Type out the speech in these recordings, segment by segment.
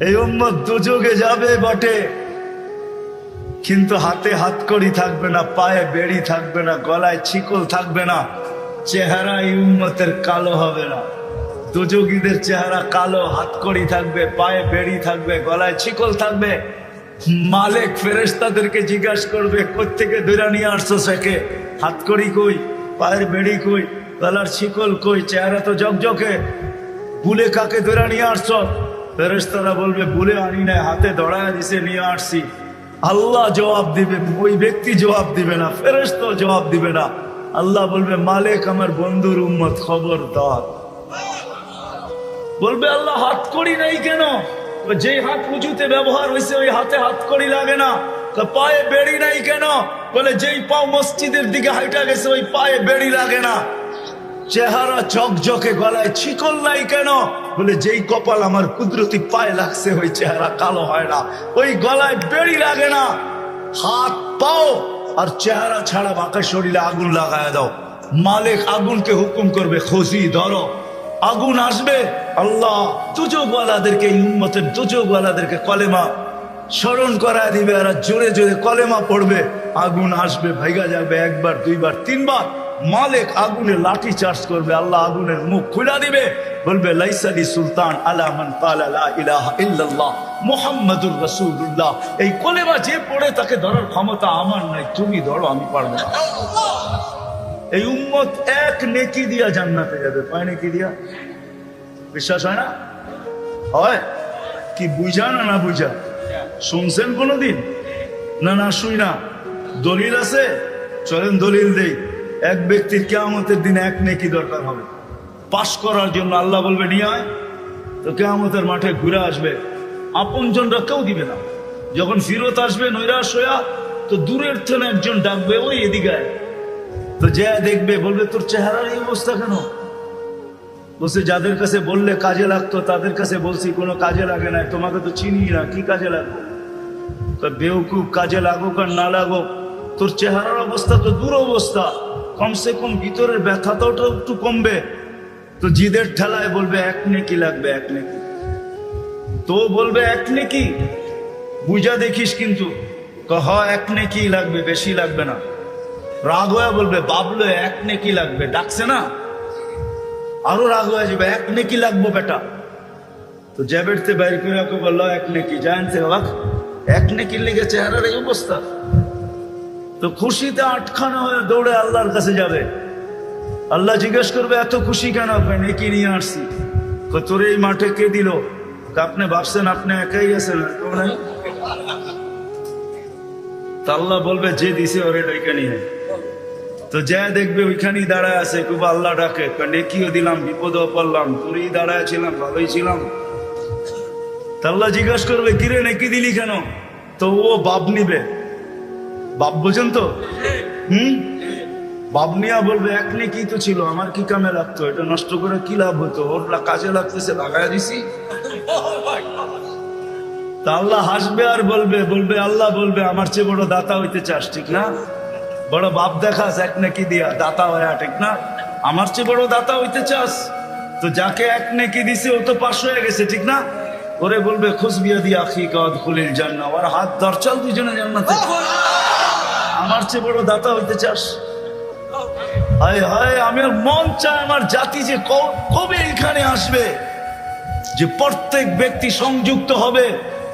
এই উম্মত দুযোগে যাবে বটে। কিন্তু হাতে হাত করি থাকবে না, পায়ে বেড়ি থাকবে না, গলায় ছিকল থাকবে না। চেহারা এই উম্মতের কালো হবে না। দুযোগীদের চেহারা কালো হাত করি থাকবে, পায়ে বেড়ি থাকবে, গলায় ছিকল থাকবে। মালিক ফেরেস্তাদেরকে জিজ্ঞাসা করবে কোথেকে দূরা নিয়ে আসছো সেকে? হাত করি কই? পায়ের বেড়ি কই? গলার ছিকল কই? চেহারা তো জকজকে। বুলে কাকে ধরে নিয়ে আসছো? ফেরেস্তারা বলবে, ভুলে আনি নাই, হাতে দড়ায় দিছে, নিয়ে আসছি। আল্লাহ জবাব দিবে, ওই ব্যক্তি জবাব দিবে না ফেরেস্ত জবাব দিবে না। আল্লাহ বলবে, মালিক আমার বন্ধুর উম্মত খবর দর বলবে, আল্লাহ হাত করি নাই কেন? যে হাত উঁচুতে ব্যবহার হয়েছে, ওই হাতে হাত করি লাগে না। পায়ে বেড়ি নাই কেন? বলে, যেই পাও মসজিদের দিকে হাইটা গেছে, ওই পায়ে বেড়ি লাগে না। চেহারা ঝকঝকে গলায় ছিকল নাই কেন? বলে, যেই কপাল আমার কুদরতি পায়ে লাগছে, ওই চেহারা কালো হয় না। ওই গলায় বেড়ি লাগে না। হাত পাও, আর চেহারা ছাড়া বাঁকা শরীরে আগুন লাগায় দাও। মালিক আগুনকে হুকুম করবে খসি ধরো। আগুন আসবে, আল্লাহ দুযোগওয়ালাদেরকে এই দুযোগওয়ালাদেরকে কলেমা স্মরণ করায় দিবে, আর জোরে জোরে কলেমা পড়বে। আগুন আসবে, ভাইগা যাবে একবার, দুইবার, তিনবার। মালিক আগুনে লাঠি চার্জ করবে, আল্লাহ আগুনের মুখ খুলা দিবে। বলবে লাইসালি সুলতান আলা মান কালা লা ইলাহা ইল্লাল্লাহ, মুহাম্মাদুর রাসূলুল্লাহ। এই কলেমা যে পড়ে তাকে ধরার ক্ষমতা আমার নাই, তুমি ধরো, আমি পারব না। এই উম্মত এক নেকি দিয়া জান্নাতে যাবে। কয় নেকি দিয়া? বিশ্বাস হয় না? হয়? কি বুঝা না না বুঝা? শুনছেন কোনোদিন? না না, শুই না। দলিল আছে? চলেন দলিল দেই। এক ব্যক্তির কেয়ামতের দিন এক নেকি দরকার হবে। পাশ করার জন্য আল্লাহ বলবে নিয়ে তো কেয়ামতের মাঠে ঘুরে আসবে। আপনজনরা কেউ দিবে না। যখন ফিরত আসবে, নৈরাশ হইয়া, তো দূরের থেকে একজন ডাকবে, ওই এদিকে তো যে দেখবে, বলবে, তোর চেহারার এই অবস্থা কেন? বলছে, যাদের কাছে বললে কাজে লাগতো, তাদের কাছে বলছি, কোনো কাজে লাগে না, তোমাকে তো চিনি না, কি কাজে লাগবে? বেউকুব কাজে লাগুক আর না লাগুক, তোর চেহারার অবস্থা তো দূর অবস্থা। কমসে কম ভিতরের ব্যথাটাও একটু কমবে। তো জিদের ঠেলায় বলবে, এক নেকি লাগবে, এক নেকি। তো বলবে, এক নেকি? বুঝা দেখিস কিন্তু, কহ, এক নেকি লাগবে, বেশি লাগবে না। রাগ হয়ে বলবে, বাবলো, এক নেকি লাগবে। ডাকছে না? আরও রাগ হয়ে যাবে, এক নেকি লাগবো বেটা। তো জ্যাবেটতে বাইর করে বলল, এক নেকি। জানছে বাবা এক নেকির লেগে চেহারার এই অবস্থা। তো খুশিতে আটখানা হয়ে দৌড়ে আল্লাহর কাছে যাবে। আল্লাহ জিজ্ঞেস করবে, এত খুশি কেন নেকি নিয়ে আসছি। তোর এই মাঠে কে দিল? আপনি ভাবছেন আপনি একাই আছেন আল্লাহ বলবে, যে দিছে ওরে ডেকে নিয়ে তো যা দেখবে ওইখানেই দাঁড়ায় আছে, খুব আল্লাহ ডাকে। নেকিও দিলাম, বিপদও পড়লাম, তোরই দাঁড়ায় ছিলাম, ভালোই ছিলাম। তা আল্লাহ জিজ্ঞাস করবে, কিরে, নেকি দিলি কেন? তো ও বাপ নিবে। বাপ বোঝেন তো? হুম? বাপ নিয়া বলবে, এক নেকি তো ছিল? আমার কি কামে লাগতো? এটা নষ্ট করে কি লাভ হতো? ওর কাজে লাগতেছে লাগাই দিছি। তা আল্লাহ হাসবে আর বলবে বলবে, আল্লাহ বলবে, আমার চেয়ে বড় দাতা হইতে চাস, ঠিক না? বড় বাপ দেখাস, এক নাকি দিয়া, দাতা হয়ে, ঠিক না? আমার চেয়ে বড় দাতা হইতে চাস? তো যাকে এক নাকি দিছে, ও তো পাশ হয়ে গেছে, ঠিক না? ওরে বলবে খুশবিয়া দিয়া আখি কদ খুলিল জান্না ওর হাত দরচাল দুজনে জান্নাতে। আমার চেয়ে বড় দাতা হইতে চাস? হায় হায় আমার মন চায় আমার জাতি যে কবে এখানে আসবে? যে প্রত্যেক ব্যক্তি সংযুক্ত হবে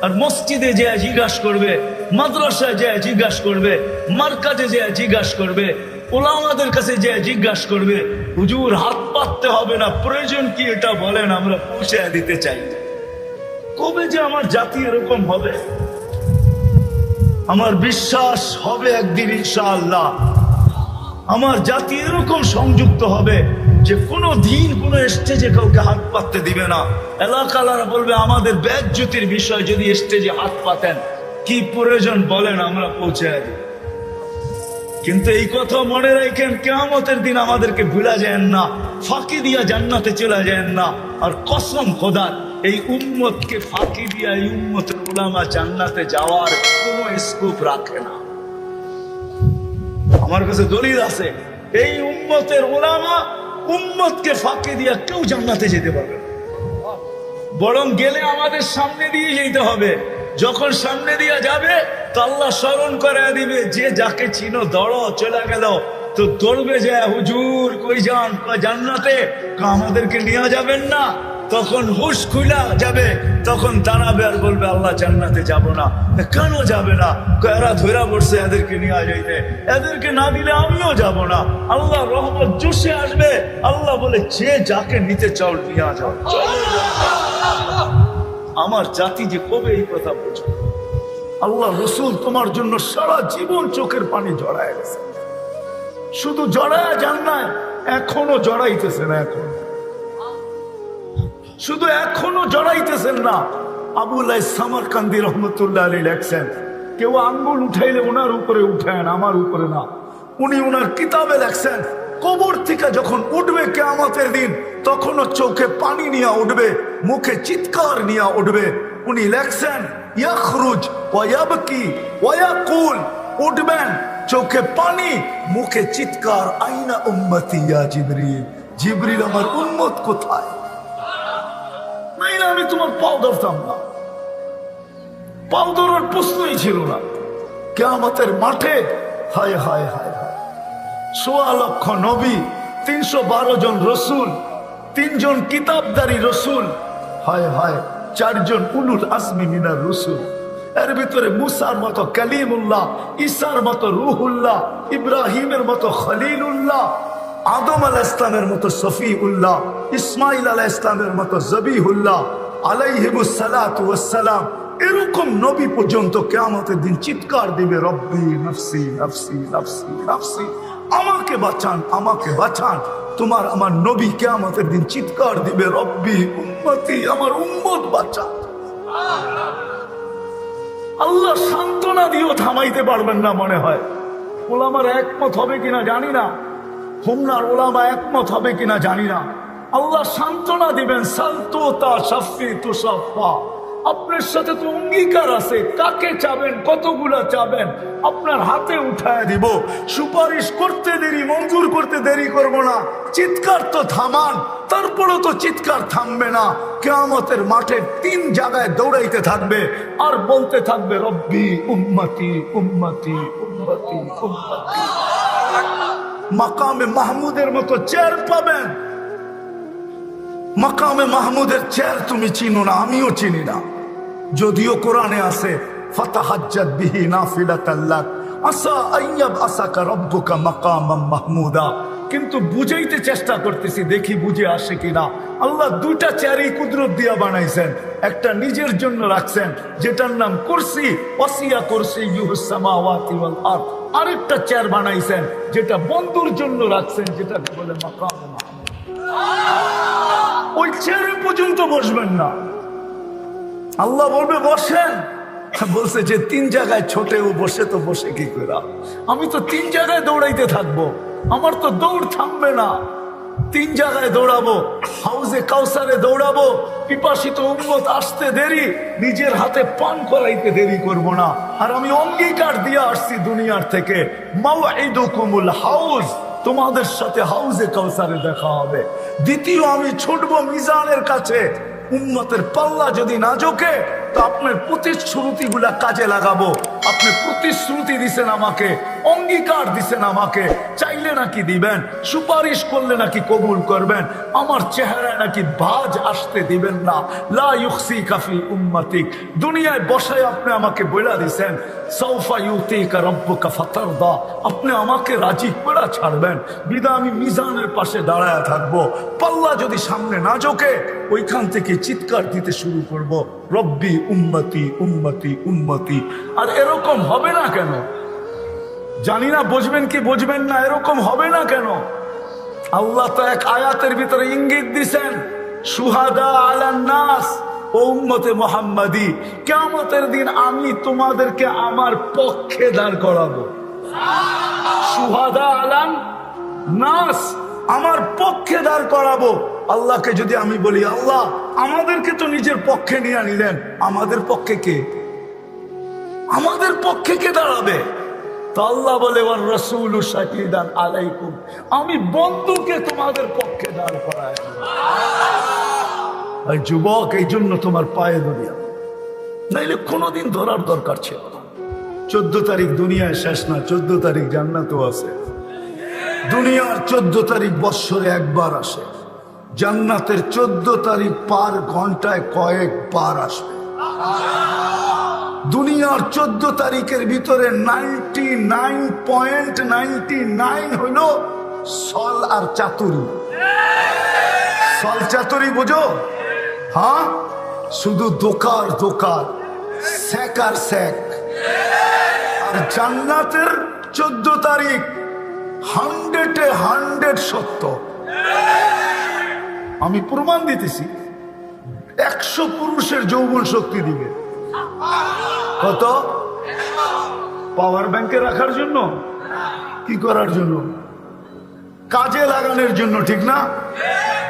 আর মসজিদে যে জিজ্ঞাসা করবে, মাদ্রাসায় যে জিজ্ঞাসা করবে, মার্কাজে যে জিজ্ঞাসা করবে, ওলামাদের কাছে যে জিজ্ঞাসা করবে, হুজুর, হাত পাততে হবে না, প্রয়োজন কি এটা বলেন, আমরা পৌঁছে দিতে চাই। কবে যে আমার জাতি এরকম হবে? আমার বিশ্বাস হবে একদিন ইনশাআল্লাহ। আমার জাতি এরকম সংযুক্ত হবে যে কোনো দিন কোনো স্টেজে কাউকে হাত পাততে দিবে না। এলাকালারা বলবে, আমাদের ব্যাগ জ্যোতির বিষয় যদি স্টেজে হাত পাতেন, কি প্রয়োজন বলেন আমরা পৌঁছে দিই কিন্তু এই কথা মনে রাখেন, কেয়ামতের দিন আমাদেরকে ভুলা যায় না, ফাঁকি দিয়া জান্নাতে চলে যায় না। আর কসম খোদার, এই উম্মতকে ফাঁকি দিয়া এই উম্মতের উলামা জান্নাতে যাওয়ার কোনো স্কোপ রাখে না। আমার কাছে দলিল আছে, এই উম্মতের ওলামা উম্মতকে ফাঁকি দিয়া কেউ জান্নাতে যেতে পারবে বরং গেলে আমাদের সামনে দিয়ে যেতে হবে। যখন সামনে দিয়ে যাবে, তো আল্লাহ স্মরণ করে দিবে, যে যাকে চিনো, দড়, চলে গেল তো দৌড়বে যে হুজুর, কই যান? জান্নাতে? আমাদেরকে নিয়ে যাবেন না। তখন হুশ খুলা যাবে, তখন দাঁড়াবে আর বলবে, আল্লাহ জান্নাতে যাব না। কেন যাবে না? এরা ধরা পড়ছে এদেরকে নিয়ে যাইতে। এদেরকে না দিলে আমিও যাব না। আল্লাহ রহমত জুসে আসবে। আল্লাহ বলে, যে যাকে নিতে চাও, নিয়ে যাও। আমার জাতি যে কবে এই কথা বুঝবে আল্লাহ রসুল তোমার জন্য সারা জীবন চোখের পানি জড়ায় গেছে। শুধু জড়ায় যান না এখনও জড়াইতেছেন এখন। শুধু এখনও জড়াইতেছেন না। আবুল সামার কান্দি রহমতুল্লাহ আলী লেখছেন, কেউ আঙ্গুল উঠাইলে ওনার উপরে উঠেন, আমার উপরে না। উনি ওনার কিতাবে লেখছেন, কবর থেকে যখন উঠবে কেয়ামতের দিন, তখনও চোখে পানি নিয়ে উঠবে, মুখে চিৎকার নিয়ে উঠবে। উনি লেখছেন, ইয়াখরুজ ওয়াবকি ওয়াকুল উঠবেন, চোখে পানি, মুখে চিৎকার, আইনা উম্মতি ইয়া জিবরিল। জিবরিল, আমার উন্মত কোথায়? নাইলে আমি তোমার পাও ধরতাম না। পাও ধরার প্রশ্নই ছিল না। কেয়ামতের মাঠে, হায় হায় হায় সোয়া লক্ষ নবী, তিনশো বারো জন রসুল, তিনজন কিতাবদারি রসুল, হায় হায়, চারজন উলুল আসমি মিনার রসুল। এর ভিতরে মুসার মতো কালিমুল্লাহ, ঈসার মতো রুহুল্লাহ, ইব্রাহিমের মতো খলিলুল্লাহ আদম আল ইসলামের মতো সফি উল্লাহ ইসমাইল আলাহ ইসলামের মতো জবিহুল্লাহ আলাইহিবুসালাম এরকম নবী পর্যন্ত কেয়ামতের দিন চিৎকার দিবে, রব্বি নফসি নফসি নফসি নফসি, আমাকে বাঁচান আমাকে বাঁচান। তোমার আমার নবী কেয়ামতের দিন চিৎকার দিবে, রব্বি উম্মতি, আমার উম্মত বাঁচান। আল্লাহ সান্ত্বনা দিয়েও থামাইতে পারবেন না মনে হয়। ওলামার একমত হবে কিনা জানি না। হোমনার ওলামা একমত হবে কিনা জানি না। আল্লাহ সান্ত্বনা দিবেন আপনার সাথে তো অঙ্গীকার আছে, কাকে চাবেন, কতগুলা চাবেন, আপনার হাতে উঠায় দিব। সুপারিশ করতে দেরি, মঞ্জুর করতে দেরি করব না। চিৎকার তো থামান, তারপরও তো চিৎকার থামবে না। কেয়ামতের মাঠে তিন জায়গায় দৌড়াইতে থাকবে। আর বলতে থাকবে, রব্বি উম্মতি উম্মতি উম্মতি উম্মতি। মাকামে মাহমুদের মতো চেয়ার পাবেন। মাকামে মাহমুদের চেয়ার তুমি চিনো না, আমিও চিনি না। যদিও কোরআনে আছে, ফতাহাজ্জাত বিহি নাফিলাতাল্লাক আসা আইয়াব আসাকা রব্বুকা মাকামাম মাহমুদা। কিন্তু বুঝাইতে চেষ্টা করতেছি, দেখি বুঝে আসে কিনা। আল্লাহ দুইটা চেয়ারই কুদরত দিয়া বানাইছেন, একটা নিজের জন্য রাখছেন, যেটার নাম কুরসি অসিয়া কুরসি ইউহুসামাওয়াতি ওয়াল আরদ। আরেকটা চেয়ার বানাইছেন, যেটা বন্ধুর জন্য রাখছেন যেটাকে বলে মাকাম ওই চেয়ারে পর্যন্ত বসবেন না। আল্লাহ বলবে, বসেন। বলছে যে, তিন জায়গায় ছোটেও বসে তো বসে কি করে? আমি তো তিন জায়গায় দৌড়াইতে থাকব। আমার তো দৌড় থামবে না। তিন জায়গায় দৌড়াবো, হাউজে কাউসারে দৌড়াবো, পিপাসিত উন্মত আসতে দেরি, নিজের হাতে পান করাইতে দেরি করব না। আর আমি অঙ্গীকার দিয়ে আসছি দুনিয়ার থেকে। মাও ঈদুকুমুল হাউজ, তোমাদের সাথে হাউজে কাউসারে দেখা হবে। দ্বিতীয়, আমি ছুটবো মিজানের কাছে। উন্নতের পাল্লা যদি না জোকে তো আপনার প্রতিশ্রুতি গুলা কাজে লাগাবো। আপনি প্রতিশ্রুতি দিছেন আমাকে। অঙ্গীকার দিছেন আমাকে। চাইলে নাকি দিবেন, সুপারিশ করলে নাকি কবুল করবেন, আমার চেহারায় নাকি ভাজ আসতে দিবেন না। লা কাফি উম্মাতিক। দুনিয়ায় বসায় আপনি আমাকে বইলা দিছেন সৌফা ইউতিকা রব্বুকা ফাতারদা। আপনি আমাকে রাজি করে ছাড়বেন বিদা আমি মিজানের পাশে দাঁড়ায় থাকব। পাল্লা যদি সামনে না জোকে ওইখান থেকে চিৎকার দিতে শুরু করব। রব্বি উম্মতি উম্মতি উম্মতি। আর এরকম হবে না কেন? জানি না বুঝবেন কি বুঝবেন না, এরকম হবে না কেন? আল্লাহ তো এক আয়াতের ভিতরে ইঙ্গিত দিছেন, সুহাদা আলান নাস, ও উম্মতে মোহাম্মদী কেমতের দিন আমি তোমাদেরকে আমার পক্ষে দাঁড় করাবো। সুহাদা আলান নাস, আমার পক্ষে দাঁড় করাবো। আল্লাহকে যদি আমি বলি, আল্লাহ, আমাদেরকে তো নিজের পক্ষে নিয়ে নিলেন, আমাদের পক্ষে কে? আমাদের পক্ষে কে দাঁড়াবে? তো আল্লাহ বলে ওর রসুল শাকিদান আলাইকুম। আমি বন্ধুকে তোমাদের পক্ষে দাঁড় করায় ওই যুবক, এই জন্য তোমার পায়ে ধরিয়া নাইলে কোনোদিন ধরার দরকার ছিল চোদ্দ তারিখ দুনিয়ায় শেষ না, চোদ্দ তারিখ জান্নাতও আছে। দুনিয়ার চোদ্দ তারিখ বৎসরে একবার আসে। জান্নাতের চোদ্দ তারিখ পার ঘন্টায় কয়েকবার আসবে। দুনিয়ার চোদ্দ তারিখের ভিতরে নাইনটি হইল সল আর চাতুরি। সল চাতুরি বুঝো? হ্যাঁ? শুধু দোকার দোকার, স্যাক আর স্যাক। আর জান্নাতের চোদ্দ তারিখ, হান্ড্রেডে হান্ড্রেড সত্য। আমি প্রমাণ দিতেছি, একশো পুরুষের যৌবন শক্তি দিবে। কত? পাওয়ার ব্যাংকে রাখার জন্য? কি করার জন্য? কাজে লাগানোর জন্য, ঠিক না?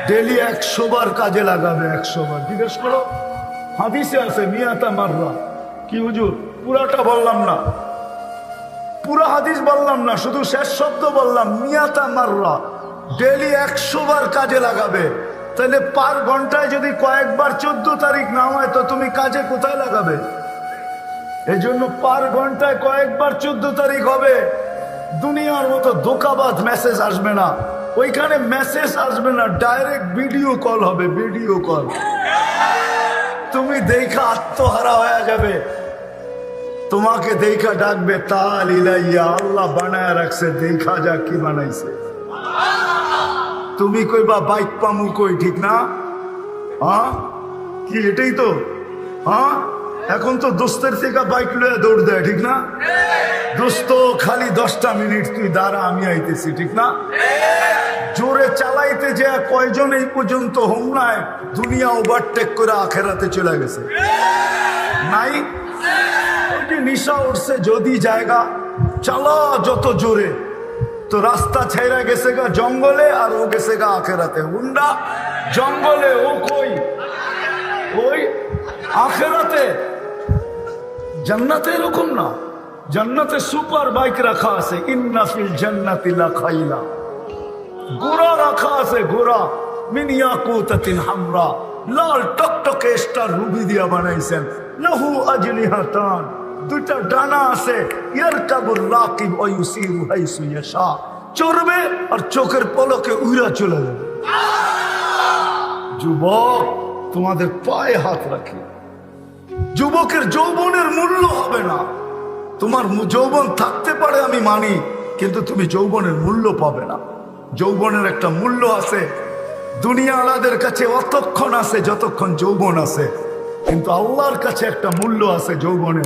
ডেলি একশো বার কাজে লাগাবে একশো বার। জিজ্ঞেস করো। হাদিসে আছে মিয়াতা মাররা কি হুজুর? পুরাটা বললাম না। পুরা হাদিস বললাম না, শুধু শেষ শব্দ বললাম মিয়াতা মাররা ডেলি একশো বার কাজে লাগাবে। তাহলে পার ঘন্টায় যদি কয়েকবার চোদ্দ তারিখ না হয় তো তুমি কাজে কোথায় লাগাবে? এই জন্য পার ঘন্টায় কয়েকবার চোদ্দ তারিখ হবে। দুনিয়ার মতো দোকাবাদ মেসেজ আসবে না। ওইখানে মেসেজ আসবে না ডাইরেক্ট ভিডিও কল হবে ভিডিও কল তুমি দেখা আত্মহারা হয়ে যাবে। তোমাকে দেখা ডাকবে, তাল ইলাইয়া, আল্লাহ বানায় রাখছে, দেখা যা কি বানাইছে। তুমি কইবা বাইক পামু কই, ঠিক না? হ্যাঁ? কি এটাই তো? হ্যাঁ? এখন তো দোস্তের থেকে বাইক লয়ে দৌড় দেয়, ঠিক না? দোস্ত, খালি দশটা মিনিট তুই দাঁড়া, আমি আইতেছি, ঠিক না? জোরে চালাইতে যে কয়জন এই পর্যন্ত হোমনায় দুনিয়া ওভারটেক করে আখেরাতে চলে গেছে? নাই? নিশা উঠছে, যদি জায়গা, চালা যত জোরে। তো রাস্তা ছেড়ে গেছে গা জঙ্গলে, আর ও গেছে গা আখেরাতে। হুন্ডা, জঙ্গলে ও কই? ওই আখেরাতে জান্নাতে এরকম না। জান্নাতে সুপার বাইক রাখা আছে। ইন্নাফিল জান্নাতি লাখাইলা গোড়া রাখা আছে গোড়া মিনিয়া কুতাতিন হামরা। লাল টকটকে স্টার রুবি দিয়া বানাইছেন। লাহু আজনিহাতান দুইটা ডানা আছে। ইয়ারকাবুর রাকিব ওয়া ইউসিরু হাইসু ইয়াশা। চড়বে আর চোখের পলকে উইরা চলে যাবে। যুবক, তোমাদের পায়ে হাত রাখি যুবকের যৌবনের মূল্য হবে না। তোমার যৌবন থাকতে পারে, আমি মানি, কিন্তু তুমি যৌবনের মূল্য পাবে না। যৌবনের একটা মূল্য আছে। দুনিয়া আলাদের কাছে অতক্ষণ আছে, যতক্ষণ যৌবন আছে। কিন্তু আল্লাহর কাছে একটা মূল্য আছে যৌবনের,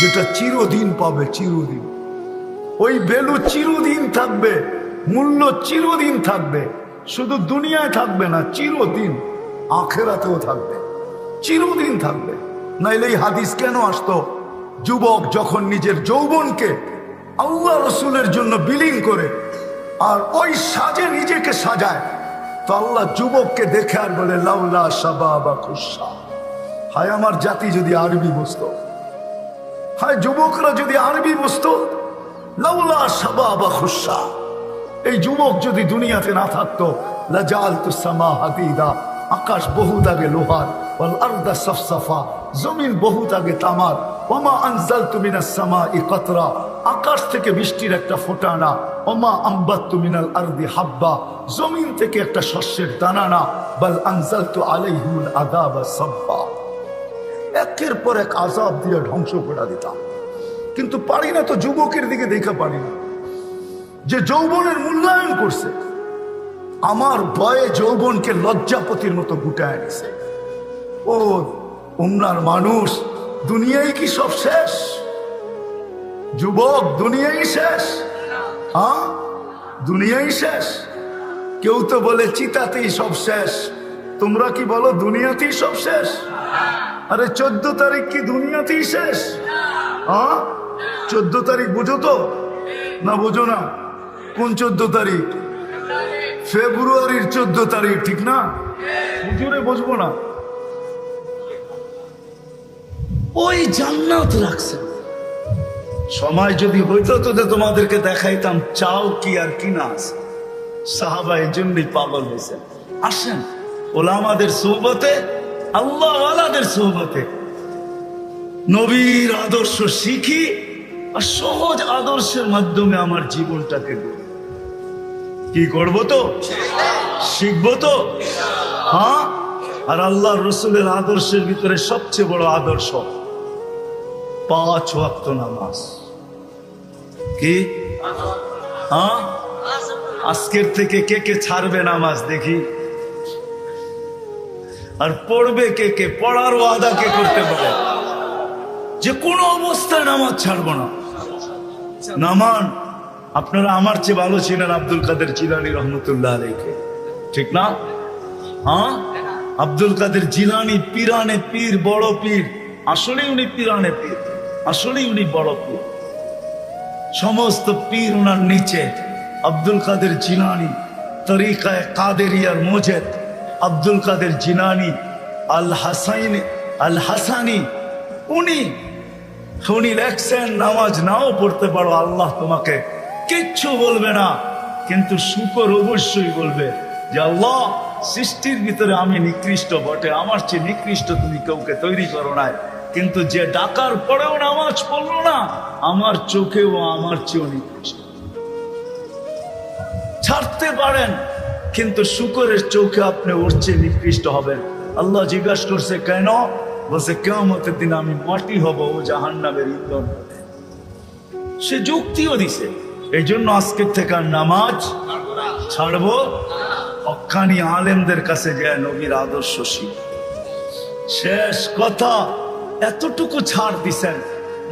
যেটা চিরদিন পাবে, চিরদিন। ওই বেলু চিরদিন থাকবে, মূল্য চিরদিন থাকবে। শুধু দুনিয়ায় থাকবে না, চিরদিন। আখেরাতেও থাকবে। চিরদিন থাকবে। নাইলে এই হাদিস কেন আসতো? যুবক যখন নিজের যৌবনকে আল্লাহ রসুলের জন্য বিলীন করে আর ওই সাজে নিজেকে সাজায়, তো আল্লাহ যুবককে দেখে আর বলে, লাউলা সাবা বা খুশা হায় আমার জাতি যদি আরবি বসতো হায় যুবকরা যদি আরবি বসতো লাউলা সাবা বা খুশা এই যুবক যদি দুনিয়াতে না থাকতো লাজাল তুসামা হাদিদা। আকাশ বহুত আগে লোহার। ওয়াল আরদা সফসফা, জমিন বহুত আগে তামার। ওমা আনজাল কতরা, আকাশ থেকে বৃষ্টির একটা ফোটানা। ওমা আম্বাত তুমিনাল আরদি হাব্বা, জমিন থেকে একটা শস্যের দানা না বল আনজাল তু আলাইহুল আদাবা সাব্বা। একের পর এক আজাব দিয়ে ধ্বংস করে দিতাম। কিন্তু পারি না তো যুবকের দিকে দেখা পারি না। যে যৌবনের মূল্যায়ন করছে, আমার ভয়ে যৌবনকে লজ্জাপতির মতো গুটায় নিছে। ও উমরার মানুষ, দুনিয়াই কি সব শেষ? যুবক, দুনিয়াই শেষ। হ্যাঁ? দুনিয়াই শেষ। কেউ তো বলে চিতাতেই সব শেষ। তোমরা কি বলো দুনিয়াতেই সব শেষ? আরে চোদ্দ তারিখ কি দুনিয়াতেই শেষ? হ্যাঁ? চোদ্দ তারিখ বুঝো তো? না, বুঝো না। কোন চোদ্দ তারিখ? ফেব্রুয়ারির চোদ্দ তারিখ, ঠিক না? হুজুরে বুঝব না। ওই জান্নাত রাখছে। সময় যদি হইতো তো যে তোমাদেরকে দেখাইতাম চাও কি আর কি না আছে। সাহাবা এই জন্যই পাগল হয়েছেন আসেন ওলা আমাদের সৌবতে আল্লাহওয়ালাদের সোহবতে। নবীর আদর্শ শিখি আর সহজ আদর্শের মাধ্যমে আমার জীবনটাকে। কি করব তো? শিখব তো? হ্যাঁ? আর আল্লাহ রসুলের আদর্শের ভিতরে সবচেয়ে বড় আদর্শ পাঁচ ওয়াক্ত নামাজ। কি? হ্যাঁ? আজকের থেকে কে কে ছাড়বে নামাজ দেখি। আর পড়বে কে কে? পড়ার ওয়াদা কে করতে পারে? যে কোনো অবস্থায় নামাজ ছাড়বো না। নামান, আপনারা আমার চেয়ে ভালো ছিলেন আব্দুল কাদের জিলানি রহমতুল্লাহ আলীকে ঠিক না? হ্যাঁ? আব্দুল কাদের জিলানি পিরানে পীর, বড় পীর। আসলে উনি পিরানে পীর। আসলে উনি বড় পীর সমস্ত পীর ওনার নিচে, আব্দুল কাদের জিলানি, তরিকায় কাদেরিয়ার মোজেদ, আব্দুল কাদের জিনানি আল হাসাইন, আল হাসানি, উনি উনি লেখছেন, নামাজ নাও পড়তে পারো, আল্লাহ তোমাকে কিচ্ছু বলবে না, কিন্তু শুকর অবশ্যই বলবে যে আল্লাহ, সৃষ্টির ভিতরে আমি নিকৃষ্ট, বটে, আমার চেয়ে নিকৃষ্ট তুমি কাউকে তৈরি করো নাই। কিন্তু যে ডাকার পরেও নামাজ পড়ল না, আমার চোখেও আমার চেয়েও নিকৃষ্ট। ছাড়তে পারেন, কিন্তু শুকরের চোখে আপনি ওর চেয়ে নিকৃষ্ট হবেন। আল্লাহ জিজ্ঞাসা করছে, কেন? বলছে কেমতের দিন আমি মাটি হব ও জাহান নামের ইন্ধন সে যুক্তিও দিছে এই জন্য আজকের থেকে আর নামাজ ছাড়বো। হক্কানি আলেমদের কাছে যায় নবীর আদর্শ শিখ শেষ কথা। এতটুকু ছাড় দিছেন,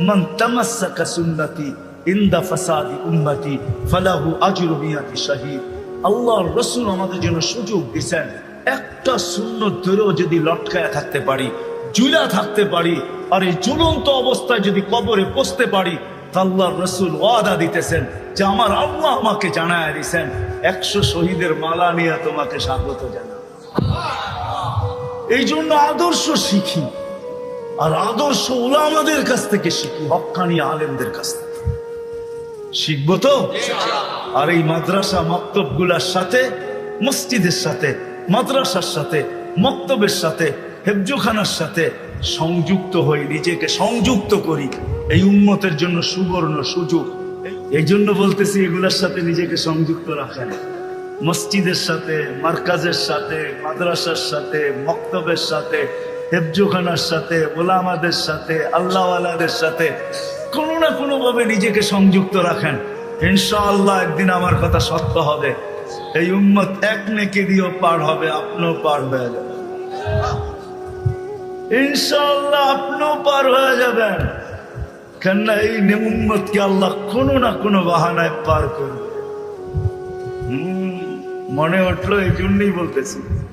মান তামাসসাকা সুন্নতি ইন্দা ফাসাদি উম্মতি ফালাহু আজরু মিয়াতি শাহীদ। আল্লাহর রাসূল আমাদের জন্য সুযোগ দিছেন, একটা সুন্নত ধরেও যদি লটকায়া থাকতে পারি জুলা থাকতে পারি, আর এই ঝুলন্ত অবস্থায় যদি কবরে পৌঁছতে পারি, তা আল্লাহর রসুল ওয়াদা দিতেছেন যে আমার আল্লাহ আমাকে জানায় দিছেন, একশো শহীদের মালা নিয়ে তোমাকে স্বাগত জানা এই জন্য আদর্শ শিখি। আর আদর্শ ওলামাদের কাছ থেকে শিখি হক্কানি আলেমদের কাছ থেকে। শিখব তো? আর এই মাদ্রাসা মক্তবগুলার সাথে মসজিদের সাথে মাদ্রাসার সাথে মক্তবের সাথে হেফজোখানার সাথে সংযুক্ত হই নিজেকে সংযুক্ত করি। এই উন্মতের জন্য সুবর্ণ সুযোগ। এই জন্য বলতেছি এগুলার সাথে নিজেকে সংযুক্ত রাখেন। মসজিদের সাথে মার্কাজের সাথে মাদ্রাসার সাথে মক্তবের সাথে হেফজোখানার সাথে, ওলামাদের সাথে, আল্লাহওয়ালাদের সাথে কোনো না কোনোভাবে নিজেকে সংযুক্ত রাখেন। ইনশাআল্লাহ একদিন আমার কথা সত্য হবে। এই উম্মত এক নেকে দিয়েও পার হবে, আপনিও পার হয়ে যাবেন। ইনশাআল্লাহ আপনিও পার হয়ে যাবেন। কেননা এই উম্মতকে আল্লাহ কোনো না কোনো বাহানায় পার করবে। মনে উঠল, এই জন্যই বলতেছি।